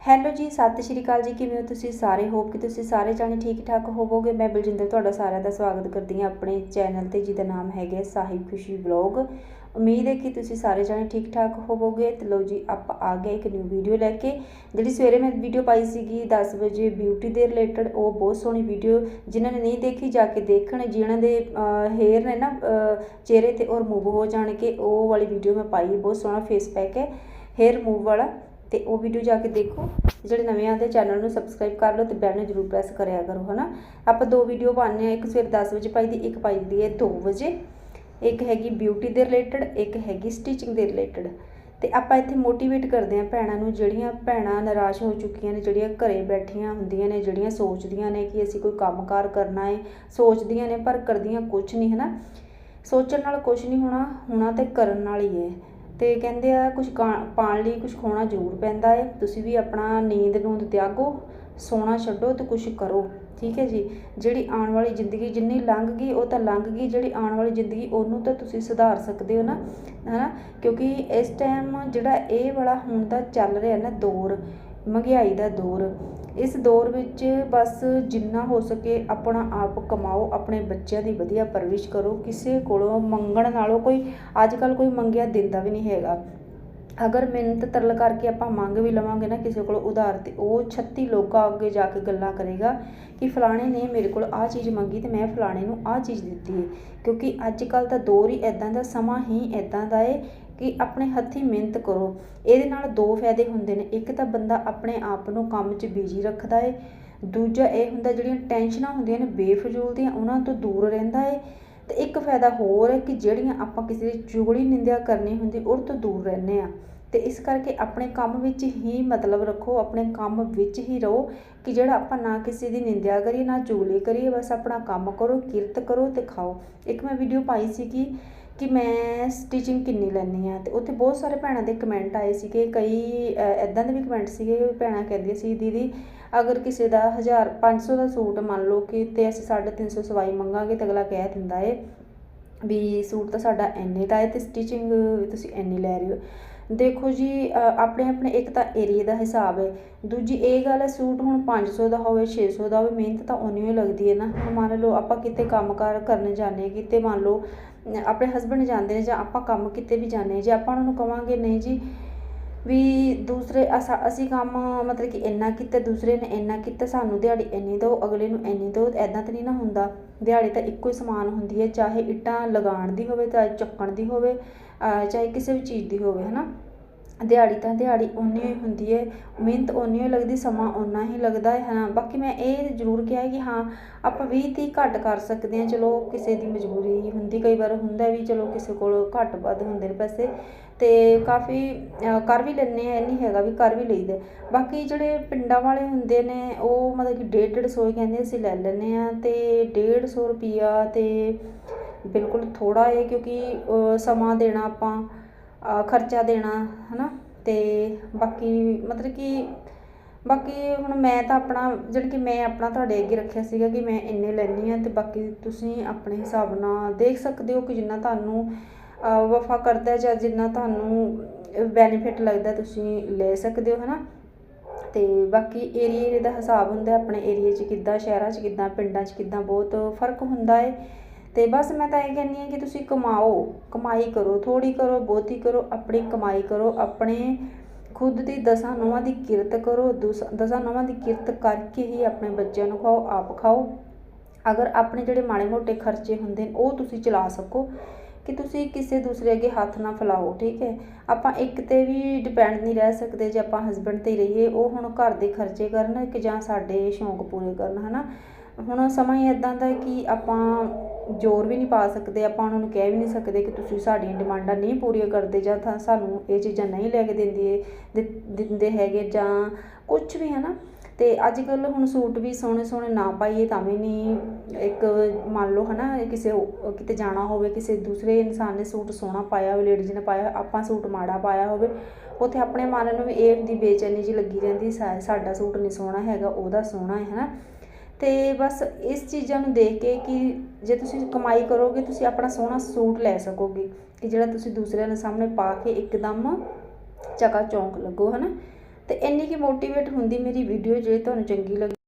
Hello ਜੀ, ਸਤਿ ਸ਼੍ਰੀ ਅਕਾਲ ਜੀ, ਕਿਵੇਂ ਹੋ ਤੁਸੀਂ ਸਾਰੇ? ਹੋਪ ਕਿ ਤੁਸੀਂ ਸਾਰੇ ਜਾਣੇ ਠੀਕ ਠਾਕ ਹੋਵੋਗੇ। ਮੈਂ ਬਲਜਿੰਦਰ ਤੁਹਾਡਾ ਸਾਰਿਆਂ ਦਾ ਸਵਾਗਤ ਕਰਦੀ ਹਾਂ ਆਪਣੇ ਚੈਨਲ ਤੇ, ਜਿਹਦਾ ਨਾਮ ਹੈਗਾ ਸਾਹਿਬ ਖੁਸ਼ੀ ਵਲੌਗ ਉਮੀਦ ਹੈ ਕਿ ਤੁਸੀਂ ਸਾਰੇ ਜਾਣੇ ਠੀਕ ਠਾਕ ਹੋਵੋਗੇ। ਤੇ ਲਓ ਜੀ, ਆਪਾਂ ਆ ਗਏ ਇੱਕ ਨਿਊ ਵੀਡੀਓ ਲੈ ਕੇ, ਜਿਹੜੀ ਸਵੇਰੇ ਮੈਂ ਵੀਡੀਓ ਪਾਈ ਸੀਗੀ 10 ਵਜੇ ਬਿਊਟੀ ਦੇ ਰਿਲੇਟਡ ਉਹ ਬਹੁਤ ਸੋਹਣੀ ਵੀਡੀਓ ਜਿਨ੍ਹਾਂ ਨੇ ਨਹੀਂ ਦੇਖੀ, ਜਾ ਕੇ ਦੇਖਣ, ਜਿਨ੍ਹਾਂ ਦੇ ਹੇਅਰ ਨੇ ਨਾ ਚਿਹਰੇ ਤੇ ਉਹ ਰਿਮੂਵ ਹੋ ਜਾਣਗੇ, ਉਹ ਵਾਲੀ ਵੀਡੀਓ ਮੈਂ ਪਾਈ, ਬਹੁਤ ਸੋਹਣਾ ਫੇਸ ਪੈਕ ਹੈ ਹੇਅਰ ਰਿਮੂਵ ਵਾਲਾ। ਤੇ ਉਹ ਵੀਡੀਓ ਜਾ ਕੇ ਦੇਖੋ। ਜਿਹੜੇ ਨਵੇਂ ਆਉਂਦੇ ਚੈਨਲ ਨੂੰ ਸਬਸਕ੍ਰਾਈਬ ਕਰ ਲਓ ਤੇ ਬੈਲ ਨੂੰ ਜਰੂਰ ਪ੍ਰੈਸ ਕਰਿਆ ਕਰੋ, ਹਨਾ? ਆਪਾਂ ਦੋ ਵੀਡੀਓ ਪਾਉਂਦੇ ਆ ਇੱਕ ਸਵੇਰ 10 ਵਜੇ ਪਾਈ ਦੀ, ਇੱਕ ਪਾਈ ਦੀ ਹੈ 2 ਵਜੇ। ਇੱਕ ਹੈਗੀ ਬਿਊਟੀ ਦੇ ਰਿਲੇਟਡ ਇੱਕ ਹੈਗੀ ਸਟਿਚਿੰਗ ਦੇ ਰਿਲੇਟਡ ਤੇ ਆਪਾਂ ਇੱਥੇ ਮੋਟੀਵੇਟ ਕਰਦੇ ਆ ਭੈਣਾਂ ਨੂੰ, ਜਿਹੜੀਆਂ ਭੈਣਾਂ ਨਿਰਾਸ਼ ਹੋ ਚੁੱਕੀਆਂ ਨੇ, ਜਿਹੜੀਆਂ ਘਰੇ ਬੈਠੀਆਂ ਹੁੰਦੀਆਂ ਨੇ, ਜਿਹੜੀਆਂ ਸੋਚਦੀਆਂ ਨੇ ਕਿ ਅਸੀਂ ਕੋਈ ਕੰਮਕਾਰ ਕਰਨਾ ਹੈ, ਸੋਚਦੀਆਂ ਨੇ ਪਰ ਕਰਦੀਆਂ ਕੁਝ ਨਹੀਂ ਹੈ ਨਾ ਸੋਚਣ ਨਾਲ ਕੁਝ ਨਹੀਂ ਹੋਣਾ ਹੋਣਾ ਤੇ ਕਰਨ ਨਾਲ ਹੀ ਹੈ। ਅਤੇ ਕਹਿੰਦੇ ਆ, ਕੁਛ ਕੁਝ ਪਾਉਣ ਲਈ ਕੁਛ ਖੋਣਾ ਜ਼ਰੂਰ ਪੈਂਦਾ ਹੈ ਤੁਸੀਂ ਵੀ ਆਪਣਾ ਨੀਂਦ ਨੂੰਦ ਤਿਆਗੋ, ਸੋਣਾ ਛੱਡੋ ਅਤੇ ਕੁਛ ਕਰੋ, ਠੀਕ ਹੈ ਜੀ? ਜਿਹੜੀ ਆਉਣ ਵਾਲੀ ਜ਼ਿੰਦਗੀ ਜਿੰਨੀ ਲੰਘ ਗਈ, ਉਹ ਤਾਂ ਲੰਘ ਗਈ। ਜਿਹੜੀ ਆਉਣ ਵਾਲੀ ਜ਼ਿੰਦਗੀ, ਉਹਨੂੰ ਤਾਂ ਤੁਸੀਂ ਸੁਧਾਰ ਸਕਦੇ ਹੋ ਨਾ, ਹੈ ਨਾ? ਕਿਉਂਕਿ ਇਸ ਟਾਈਮ ਜਿਹੜਾ ਇਹ ਵਾਲਾ ਹੁਣ ਦਾ ਚੱਲ ਰਿਹਾ ਨਾ ਦੌਰ ਮਹਿੰਗਾਈ ਦਾ ਦੌਰ। ਇਸ ਦੌਰ ਵਿੱਚ ਬਸ ਜਿੰਨਾ ਹੋ ਸਕੇ ਆਪਣਾ ਆਪ ਕਮਾਓ, ਆਪਣੇ ਬੱਚਿਆਂ ਦੀ ਵਧੀਆ ਪਰਵਰਿਸ਼ ਕਰੋ। ਕਿਸੇ ਕੋਲੋਂ ਮੰਗਣ ਨਾਲੋਂ ਕੋਈ ਅੱਜ ਕੱਲ ਕੋਈ ਮੰਗਿਆ ਦਿੰਦਾ ਵੀ ਨਹੀਂ ਹੈਗਾ। ਅਗਰ ਮਿਹਨਤ ਤਰਲ ਕਰਕੇ ਆਪਾਂ ਮੰਗ ਵੀ ਲਵਾਂਗੇ ਨਾ ਕਿਸੇ ਕੋਲ ਉਧਾਰ, ਤੇ ਉਹ 36 ਲੋਕਾਂ ਅੱਗੇ ਜਾ ਕੇ ਗੱਲਾਂ ਕਰੇਗਾ ਕਿ ਫਲਾਣੇ ਨੇ ਮੇਰੇ ਕੋਲ ਆਹ ਚੀਜ਼ ਮੰਗੀ ਤੇ ਮੈਂ ਫਲਾਣੇ ਨੂੰ ਆਹ ਚੀਜ਼ ਦਿੱਤੀ ਹੈ ਕਿਉਂਕਿ ਅੱਜ ਕੱਲ ਦਾ ਦੌਰ ਹੀ ਐਦਾਂ ਦਾ, ਸਮਾਂ ਹੀ ਐਦਾਂ ਦਾ ਏ ਕਿ ਆਪਣੇ ਹੱਥੀਂ ਮਿਹਨਤ ਕਰੋ। ਇਹਦੇ ਨਾਲ ਦੋ ਫਾਇਦੇ ਹੁੰਦੇ ਨੇ। ਇੱਕ ਤਾਂ ਬੰਦਾ ਆਪਣੇ ਆਪ ਨੂੰ ਕੰਮ 'ਚ ਬਿਜ਼ੀ ਰੱਖਦਾ ਏ। ਦੂਜਾ ਇਹ ਹੁੰਦਾ ਜਿਹੜੀਆਂ ਟੈਨਸ਼ਨਾਂ ਹੁੰਦੀਆਂ ਨੇ, ਬੇਫਜ਼ੂਲ ਦੀਆਂ, ਉਹਨਾਂ ਤੋਂ ਦੂਰ ਰਹਿੰਦਾ ਏ। ਤੇ ਇੱਕ ਫਾਇਦਾ ਹੋਰ ਹੈ ਕਿ ਜਿਹੜੀਆਂ ਆਪਾਂ ਕਿਸੇ ਦੀ ਚੁਗਲੀ ਨਿੰਦਿਆ ਕਰਨੀ ਹੁੰਦੀ ਉਹ ਤੋਂ ਦੂਰ ਰਹਿੰਦੇ ਆ। ਤੇ ਇਸ ਕਰਕੇ ਆਪਣੇ ਕੰਮ ਵਿੱਚ ਹੀ ਮਤਲਬ ਰੱਖੋ, ਆਪਣੇ ਕੰਮ ਵਿੱਚ ਹੀ ਰਹੋ ਕਿ ਜਿਹੜਾ ਆਪਾਂ ਨਾ ਕਿਸੇ ਦੀ ਨਿੰਦਿਆ ਕਰੀਏ, ਨਾ ਚੁਗਲੀ ਕਰੀਏ, ਬਸ ਆਪਣਾ ਕੰਮ ਕਰੋ, ਕਿਰਤ ਕਰੋ ਤੇ ਖਾਓ। ਇੱਕ ਮੈਂ ਵੀਡੀਓ ਪਾਈ ਸੀ ਕਿ ਕਿ ਮੈਂ ਸਟਿਚਿੰਗ ਕਿੰਨੀ ਲੈਂਦੀ ਹਾਂ ਅਤੇ ਉੱਥੇ ਬਹੁਤ ਸਾਰੇ ਭੈਣਾਂ ਦੇ ਕਮੈਂਟ ਆਏ ਸੀਗੇ, ਕਈ ਇੱਦਾਂ ਦੇ ਵੀ ਕਮੈਂਟ ਸੀਗੇ ਭੈਣਾਂ ਕਹਿੰਦੀਆਂ ਸੀ, ਦੀਦੀ, ਅਗਰ ਕਿਸੇ ਦਾ ਹਜ਼ਾਰ ਪੰਜ ਸੌ ਦਾ ਸੂਟ ਮੰਨ ਲਓ ਕਿ ਤੇ ਅਸੀਂ 350 ਸਵਾਈ ਮੰਗਾਂਗੇ ਤਾਂ ਅਗਲਾ ਕਹਿ ਦਿੰਦਾ ਏ ਵੀ ਸੂਟ ਤਾਂ ਸਾਡਾ ਇੰਨੇ ਦਾ ਹੈ ਤੇ ਸਟਿਚਿੰਗ ਤੁਸੀਂ ਇੰਨੀ ਲੈ ਰਹੇ ਹੋ। ਦੇਖੋ ਜੀ ਆਪਣੇ ਆਪਣੇ ਇੱਕ ਤਾਂ ਏਰੀਆ ਦਾ ਹਿਸਾਬ ਹੈ। ਦੂਜੀ ਇਹ ਗੱਲ ਹੈ, ਸੂਟ ਹੁਣ 500 ਦਾ ਹੋਵੇ 600 ਦਾ ਹੋਵੇ, ਮਿਹਨਤ ਤਾਂ ਉਨੀ ਹੀ ਲੱਗਦੀ ਹੈ ਨਾ। ਹੁਣ ਮੰਨ ਲਓ ਆਪਾਂ ਕਿਤੇ ਕੰਮਕਾਰ ਕਰਨ ਜਾਂਦੇ ਕਿਤੇ ਮੰਨ ਲਓ ਆਪਣੇ ਹਸਬੰਡ ਜਾਂਦੇ ਨੇ ਜਾਂ ਆਪਾਂ ਕੰਮ ਕਿਤੇ ਵੀ ਜਾਂਦੇ ਜੇ ਆਪਾਂ ਉਹਨਾਂ ਨੂੰ ਕਵਾਂਗੇ, ਨਹੀਂ ਜੀ ਵੀ ਦੂਸਰੇ ਅਸੀਂ ਕੰਮ ਮਤਲਬ ਕਿ ਇੰਨਾ ਕੀਤਾ, ਦੂਸਰੇ ਨੇ ਇੰਨਾ ਕੀਤਾ, ਸਾਨੂੰ ਦਿਹਾੜੀ ਇੰਨੀ ਦਿਓ, ਅਗਲੇ ਨੂੰ ਇੰਨੀ ਦਿਓ ਇੱਦਾਂ ਤਾਂ ਨਹੀਂ ਨਾ ਹੁੰਦਾ। ਦਿਹਾੜੀ ਤਾਂ ਇੱਕੋ ਹੀ ਸਮਾਨ ਹੁੰਦੀ ਹੈ, ਚਾਹੇ ਇੱਟਾਂ ਲਗਾਉਣ ਦੀ ਹੋਵੇ, ਚਾਹੇ ਚੱਕਣ ਦੀ ਹੋਵੇ ਚਾਹੇ ਕਿਸੇ ਵੀ ਚੀਜ਼ ਦੀ ਹੋਵੇ ਹੈ ਨਾ ਦਿਹਾੜੀ ਤਾਂ ਦਿਹਾੜੀ ਓਨੀ ਹੀ ਹੁੰਦੀ ਹੈ ਮਿਹਨਤ ਓਨੀ ਹੀ ਲੱਗਦੀ, ਸਮਾਂ ਓਨਾ ਹੀ ਲੱਗਦਾ ਹੈ ਹਾਂ ਬਾਕੀ ਮੈਂ ਇਹ ਜ਼ਰੂਰ ਕਿਹਾ ਕਿ ਹਾਂ, ਆਪਾਂ 20 30 ਘੱਟ ਕਰ ਸਕਦੇ ਹਾਂ। ਚਲੋ ਕਿਸੇ ਦੀ ਮਜਬੂਰੀ ਹੁੰਦੀ, ਕਈ ਵਾਰ ਹੁੰਦਾ ਵੀ ਚਲੋ ਕਿਸੇ ਕੋਲ ਘੱਟ ਵੱਧ ਹੁੰਦੇ ਨੇ ਪੈਸੇ ਅਤੇ ਕਾਫੀ ਕਰ ਵੀ ਲੈਂਦੇ ਹਾਂ, ਇਹ ਨਹੀਂ ਹੈਗਾ ਵੀ ਕਰ ਵੀ ਲਈਦਾ। ਬਾਕੀ ਜਿਹੜੇ ਪਿੰਡਾਂ ਵਾਲੇ ਹੁੰਦੇ ਨੇ, ਉਹ ਮਤਲਬ ਕਿ ਡੇਢ ਡੇਢ ਸੌ ਕਹਿੰਦੇ ਅਸੀਂ ਲੈ ਲੈਂਦੇ ਹਾਂ ਅਤੇ ਡੇਢ ਸੌ ਰੁਪਈਆ ਤਾਂ ਬਿਲਕੁਲ ਥੋੜ੍ਹਾ ਹੈ ਕਿਉਂਕਿ ਸਮਾਂ ਦੇਣਾ ਆਪਾਂ ਖਰਚਾ ਦੇਣਾ ਹੈ ਨਾ ਅਤੇ ਬਾਕੀ ਮਤਲਬ ਕਿ ਬਾਕੀ ਹੁਣ ਮੈਂ ਤਾਂ ਆਪਣਾ, ਜਾਣੀ ਕਿ ਮੈਂ ਆਪਣਾ ਤੁਹਾਡੇ ਅੱਗੇ ਰੱਖਿਆ ਸੀਗਾ ਕਿ ਮੈਂ ਇੰਨੇ ਲੈਂਦੀ ਹਾਂ ਅਤੇ ਬਾਕੀ ਤੁਸੀਂ ਆਪਣੇ ਹਿਸਾਬ ਨਾਲ ਦੇਖ ਸਕਦੇ ਹੋ ਕਿ ਜਿੰਨਾ ਤੁਹਾਨੂੰ ਵਫਾ ਕਰਦਾ ਜਾਂ ਜਿੰਨਾ ਤੁਹਾਨੂੰ ਬੈਨੀਫਿਟ ਲੱਗਦਾ ਤੁਸੀਂ ਲੈ ਸਕਦੇ ਹੋ ਹੈ ਨਾ ਅਤੇ ਬਾਕੀ ਏਰੀਏ ਦਾ ਹਿਸਾਬ ਹੁੰਦਾ, ਆਪਣੇ ਏਰੀਏ 'ਚ ਕਿੱਦਾਂ, ਸ਼ਹਿਰਾਂ 'ਚ ਕਿੱਦਾਂ, ਪਿੰਡਾਂ 'ਚ ਕਿੱਦਾਂ ਬਹੁਤ ਫ਼ਰਕ ਹੁੰਦਾ ਹੈ ਤੇ ਬਸ ਮੈਂ ਤਾਂ ਇਹ ਕਹਿੰਦੀ ਹਾਂ ਕਿ ਤੁਸੀਂ ਕਮਾਓ, ਕਮਾਈ ਕਰੋ ਥੋੜੀ ਕਰੋ, ਬਹੁਤੀ ਕਰੋ, ਆਪਣੀ ਕਮਾਈ ਕਰੋ, ਆਪਣੇ ਖੁਦ ਦੀ ਦਸਾਂ ਨੋਵਾਂ ਦੀ ਕਿਰਤ ਕਰੋ, ਦਸਾਂ ਨੋਵਾਂ ਦੀ ਕਿਰਤ ਕਰਕੇ ਹੀ ਆਪਣੇ ਬੱਚਿਆਂ ਨੂੰ ਖਾਓ, ਆਪ ਖਾਓ। ਅਗਰ ਆਪਣੇ ਜਿਹੜੇ ਮਾੜੇ ਮੋਟੇ ਖਰਚੇ ਹੁੰਦੇ ਨੇ, ਉਹ ਤੁਸੀਂ ਚਲਾ ਸਕੋ ਕਿ ਤੁਸੀਂ ਕਿਸੇ ਦੂਸਰੇ ਅੱਗੇ ਹੱਥ ਨਾ ਫੈਲਾਓ, ਠੀਕ ਹੈ? ਆਪਾਂ ਇੱਕ ਤੇ ਵੀ ਡਿਪੈਂਡ ਨਹੀਂ ਰਹਿ ਸਕਦੇ ਜੇ ਆਪਾਂ ਹਸਬੰਡ ਤੇ ਰਹੀਏ, ਉਹ ਹੁਣ ਘਰ ਦੇ ਖਰਚੇ ਕਰਨ ਕਿ ਜਾਂ ਸਾਡੇ ਸ਼ੌਂਕ ਪੂਰੇ ਕਰਨ, ਹਨਾ? ਹੁਣ ਸਮਾਂ ਹੀ ਇਦਾਂ ਦਾ ਕਿ ਆਪਾਂ ਜ਼ੋਰ ਵੀ ਨਹੀਂ ਪਾ ਸਕਦੇ, ਆਪਾਂ ਉਹਨਾਂ ਨੂੰ ਕਹਿ ਵੀ ਨਹੀਂ ਸਕਦੇ ਕਿ ਤੁਸੀਂ ਸਾਡੀਆਂ ਡਿਮਾਂਡਾਂ ਨਹੀਂ ਪੂਰੀਆਂ ਕਰਦੇ ਜਾਂ ਤਾਂ ਸਾਨੂੰ ਇਹ ਚੀਜ਼ਾਂ ਨਹੀਂ ਲੈ ਕੇ ਦਿੰਦੀ ਦਿੰਦੇ ਹੈਗੇ ਜਾਂ ਕੁਝ ਵੀ ਹੈ ਨਾ ਅਤੇ ਅੱਜ ਕੱਲ੍ਹ ਹੁਣ ਸੂਟ ਵੀ ਸੋਹਣੇ ਸੋਹਣੇ ਨਾ ਪਾਈਏ ਤਾਂ ਵੀ ਨਹੀਂ ਇੱਕ ਮੰਨ ਲਓ ਨਾ ਕਿਸੇ ਕਿਤੇ ਜਾਣਾ ਹੋਵੇ, ਕਿਸੇ ਦੂਸਰੇ ਇਨਸਾਨ ਨੇ ਸੂਟ ਸੋਹਣਾ ਪਾਇਆ ਹੋਵੇ ਲੇਡੀਜ਼ ਨੇ ਪਾਇਆ, ਆਪਾਂ ਸੂਟ ਮਾੜਾ ਪਾਇਆ ਹੋਵੇ, ਉੱਥੇ ਆਪਣੇ ਮਨ ਨੂੰ ਵੀ ਇਹ ਦੀ ਬੇਚੈਨੀ ਜੀ ਲੱਗੀ ਰਹਿੰਦੀ ਸਾਡਾ ਸੂਟ ਨਹੀਂ ਸੋਹਣਾ ਹੈਗਾ, ਉਹਦਾ ਸੋਹਣਾ ਹੈ ਨਾ ਅਤੇ ਬਸ ਇਸ ਚੀਜ਼ਾਂ ਨੂੰ ਦੇਖ ਕੇ ਕਿ ਜੇ ਤੁਸੀਂ ਕਮਾਈ ਕਰੋਗੇ, ਤੁਸੀਂ ਆਪਣਾ ਸੋਹਣਾ ਸੂਟ ਲੈ ਸਕੋਗੇ, ਕਿ ਜਿਹੜਾ ਤੁਸੀਂ ਦੂਸਰਿਆਂ ਦੇ ਸਾਹਮਣੇ ਪਾ ਕੇ ਇੱਕਦਮ ਚਕਾ ਚੌਂਕ ਲੱਗੋ ਹੈ ਨਾ ਅਤੇ ਇੰਨੀ ਕੁ ਮੋਟੀਵੇਟ ਹੁੰਦੀ ਮੇਰੀ ਵੀਡੀਓ ਜੇ ਤੁਹਾਨੂੰ ਚੰਗੀ ਲੱਗੀ